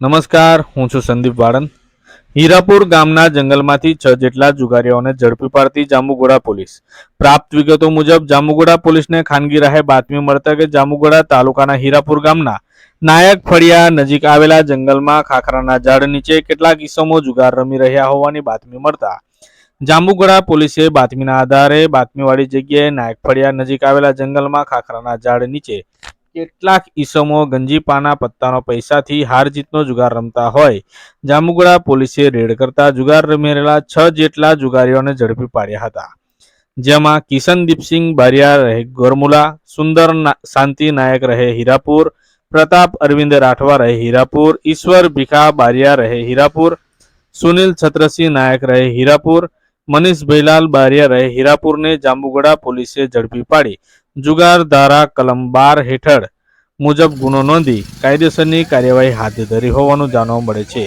નમસ્કાર, હું છું સંદીપ વાળન હીરાપુર ગામના જંગલમાંથી છ જેટલા જુગારીઓને ઝડપી પાડતી જાંબુગોડા પોલીસ. પ્રાપ્ત વિગતો મુજબ જાંબુગોડા પોલીસને ખાનગી રાહે બાતમી મળતા કે જાંબુગોડા તાલુકાના હીરાપુર ગામના નાયક ફળિયા નજીક આવેલા જંગલમાં ખાખરાના ઝાડ નીચે કેટલાક ઈસમો જુગાર રમી રહ્યા હોવાની બાતમી મળતા જાંબુગોડા પોલીસે બાતમીના આધારે બાતમીવાળી જગ્યાએ નાયક ફળિયા નજીક આવેલા જંગલમાં ખાખરાના ઝાડ નીચે કેટલાક ઈસમો ગંજીપાના પત્તાનો પૈસાથી હાર જીતનો જુગાર રમતા હોય. જામુગડા પોલીસે રેડ કરતા જુગાર રમી રહેલા છ જેટલા જુગારીઓને ઝડપી પાડ્યા હતા. જેમાં કિશન દીપસિંહ બારિયા રહે ગોરમુલા, સુંદર શાંતિ નાયક રહે હીરાપુર, પ્રતાપ અરવિંદ રાઠવા રહે હીરાપુર, ઈશ્વર ભીખા બારિયા રહે હીરાપુર, સુનિલ છત્રસિંહ નાયક રહે હીરાપુર, મનીષ ભૈલાલ બારિયા રહે હીરાપુરને જાંબુગડા પોલીસે ઝડપી પાડી. જુગાર, ધારા, કલમ બાર હેઠળ મુજબ ગુનો નોંધી કાયદેસરની કાર્યવાહી હાથ ધરી હોવાનું જાણવા મળે છે.